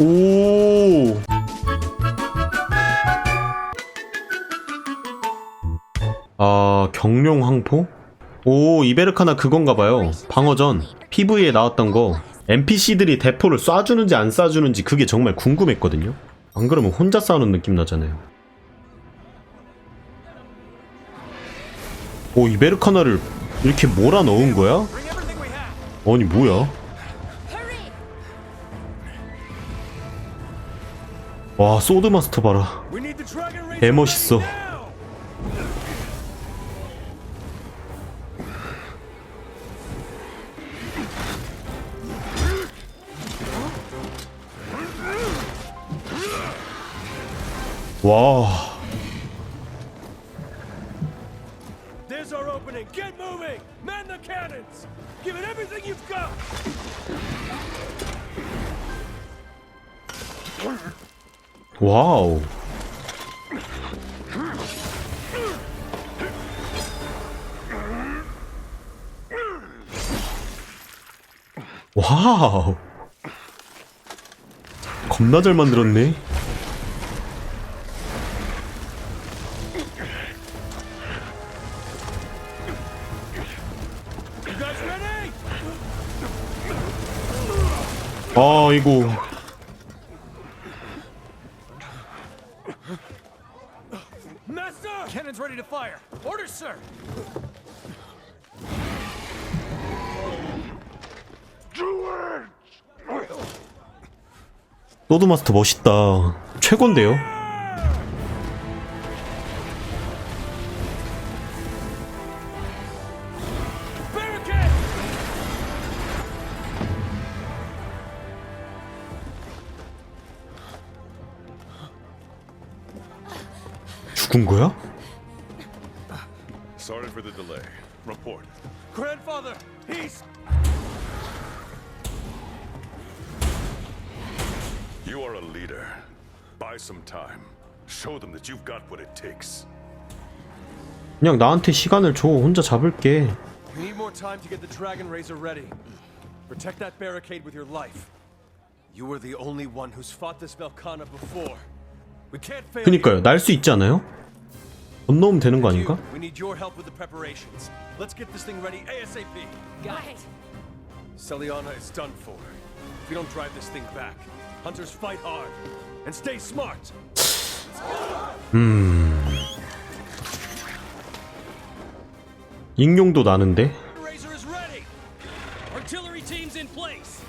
오. 아, 경룡 황포? 오, 이베르카나 그건가 봐요. 방어전. PV에 나왔던 거. NPC들이 대포를 쏴주는지 안 쏴주는지 그게 정말 궁금했거든요. 안 그러면 혼자 싸우는 느낌 나잖아요. 오, 이베르카나를 이렇게 몰아 넣은 거야? 아니, 뭐야? 와, 소드마스터 봐라. 개 멋있어. 와, 와우. 와우. 겁나 잘 만들었네. 아이고. 소드마스터 멋있다. 최곤데요? 죽은 거야? Sorry for the delay. Report. Grandfather, he's. You are a leader. Buy some time. Show them that you've got what it takes. 그냥 나한테 시간을 줘. 혼자 잡을게. We need more time to get the Dragon Razor ready. Protect that barricade with your life. You were the only one who's fought this Velkhana before. We can't fail. 그니까요. 날 수 있지 않아요? 건너오면 되는 거 you. 아닌가? We need your help with the preparations. Let's get this thing ready ASAP. Right. Celiana is done for. If we don't drive this thing back, hunters fight hard and stay smart. 익룡도 나는데? Razor is ready. Artillery teams in place.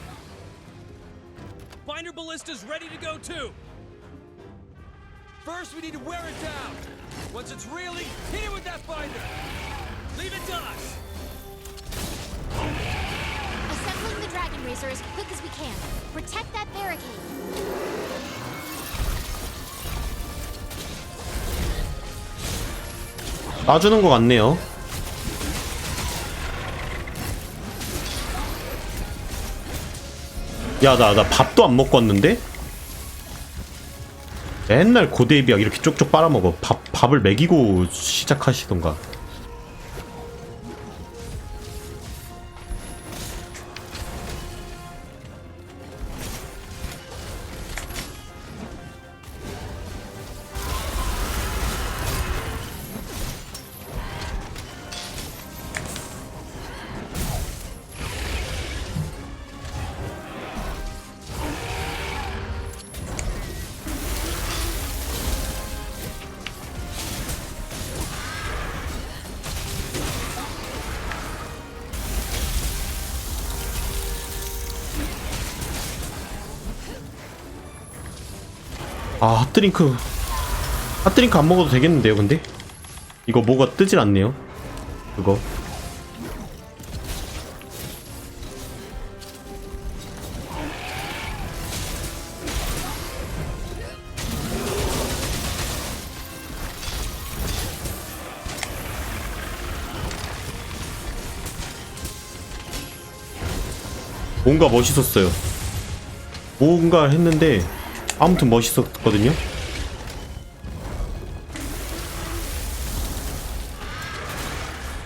Binder ballistas ready to go too. First, we need to wear it down. Once it's reeling, hit it with that binder. Leave it to us. Racer as quick as we can. Protect that barricade. 놔주는 것 같네요. 야, 나, 나 밥도 안 먹고 왔는데? 맨날 고데이 비약 이렇게 쪽쪽 빨아먹어. 밥, 밥을 먹이고 시작하시던가. 아, 핫드링크. 핫드링크 안 먹어도 되겠는데요, 근데? 이거 뭐가 뜨질 않네요. 그거. 뭔가 멋있었어요. 뭔가 했는데 아무튼 멋있었거든요.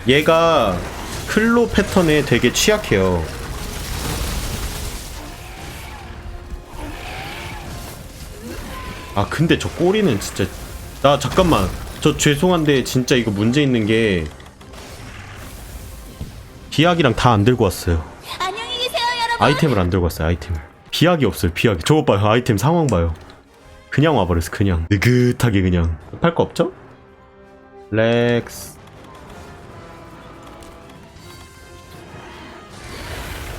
얘가 클로 패턴에 되게 취약해요. 아 근데 저 꼬리는 진짜 나 잠깐만 저 죄송한데 진짜 이거 문제 있는 게 비약이랑 다 안 들고 왔어요. 아이템을 안 들고 왔어요 아이템을 비약이 없어요 비약이 저거 봐요 아이템 상황 봐요. 그냥 와버렸어 그냥. 느긋하게 그냥. 팔 거 없죠? 렉스.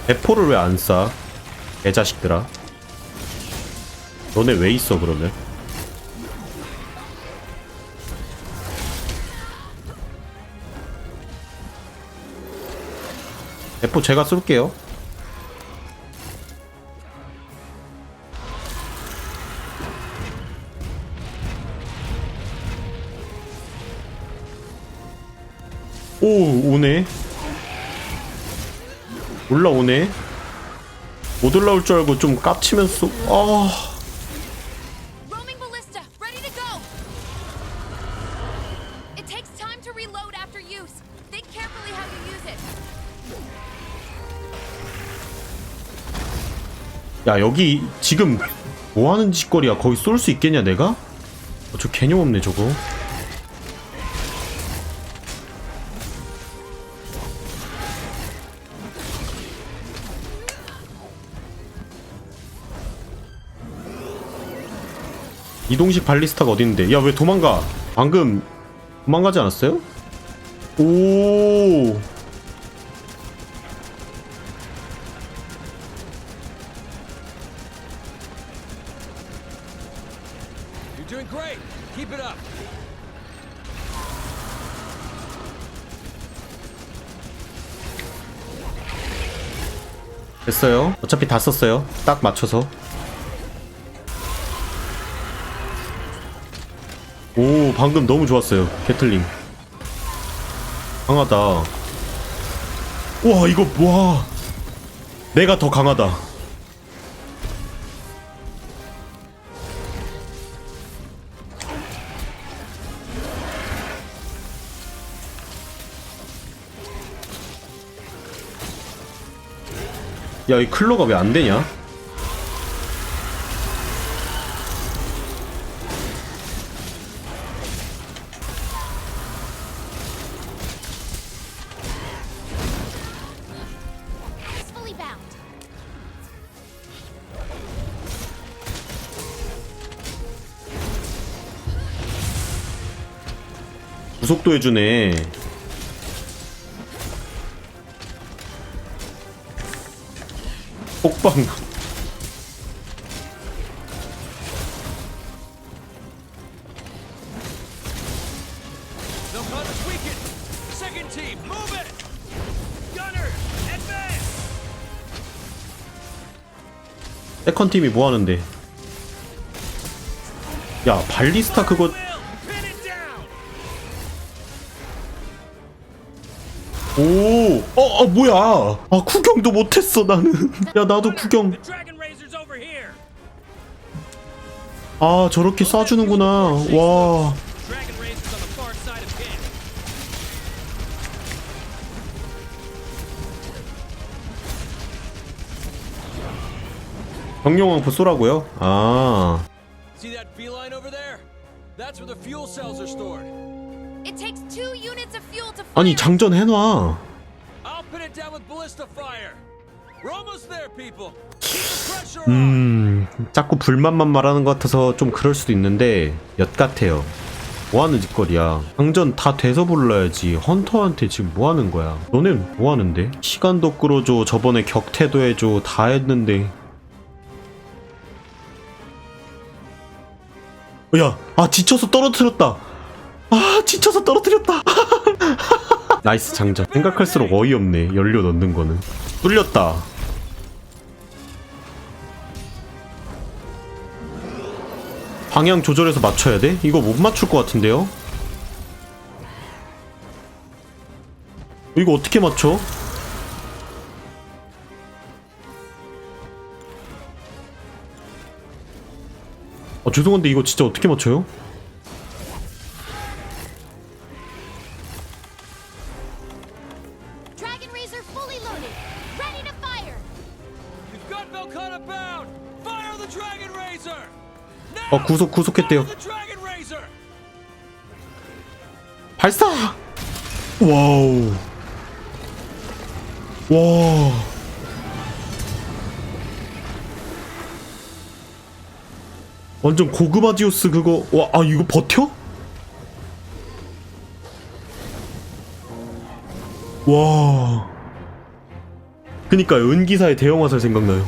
대포를 왜안 쏴? 개자식들아. 너네 왜 있어 그러면? 대포 제가 쏠게요 오 오네 올라오네 못 올라올 줄 알고 좀 깝치면서 아. 야 여기 지금 뭐 하는 짓거리야 거기 쏠 수 있겠냐 내가? 어, 저 개념 없네 저거 이동식 발리스타가 어딨는데 야 왜 도망가 방금 도망가지 않았어요? 오. 됐어요. 어차피 다 썼어요. 딱 맞춰서. 방금 너무 좋았어요. 캐틀링. 강하다. 와, 이거, 와. 내가 더 강하다. 야, 이 클로가 왜 안 되냐? 구속도 해주네. 폭방. 세컨 팀이 뭐 하는데? 야, 발리스타 그거 오, 어, 어, 뭐야? 아, 구경도 못했어, 나는. 야, 나도 구경. 아, 저렇게 쏴주는구나. 와. 병룡왕포 쏘라고요? 아. See that feline over there? That's where the fuel cells are stored. 아니, 장전 해놔. 음, 자꾸 불만만 말하는 것 같아서 좀 그럴 수도 있는데, 엿 같아요. 뭐 하는 짓거리야. 장전 다 돼서 불러야지. 헌터한테 지금 뭐 하는 거야. 너넨 뭐 하는데? 시간도 끌어줘. 저번에 격퇴도 해줘. 다 했는데. 야, 아, 지쳐서 떨어뜨렸다. 아, 지쳐서 떨어뜨렸다. 나이스 장전. 생각할수록 어이없네. 연료 넣는 거는. 뚫렸다. 방향 조절해서 맞춰야 돼? 이거 못 맞출 것 같은데요? 이거 어떻게 맞춰? 아 죄송한데 이거 진짜 어떻게 맞춰요? 어 구속 구속했대요! 발사! 와우. 와 완전 고급 아디오스 그거. 와 아 이거 버텨? 와 그니까요 은기사의 대형 화살 생각나요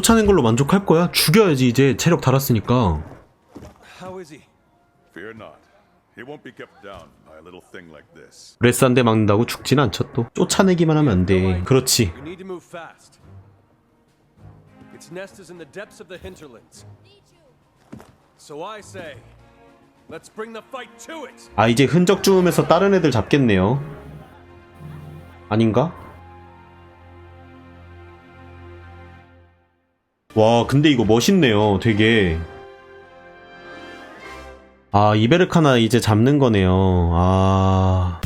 쫓아낸 걸로 만족할 거야? 죽여야지 이제 체력 달았으니까 How is he? Fear not. He won't be kept down by a little thing like this. 레스 한 대 막는다고 죽진 않죠 또 쫓아내기만 하면 안 돼 그렇지 fast. Its nest is in the depths of the hinterlands. So I say, let's bring the fight to it. 아 이제 흔적 주우면서 다른 애들 잡겠네요 아닌가? 와 근데 이거 멋있네요 되게. 아 이베르카나 이제 잡는 거네요. 아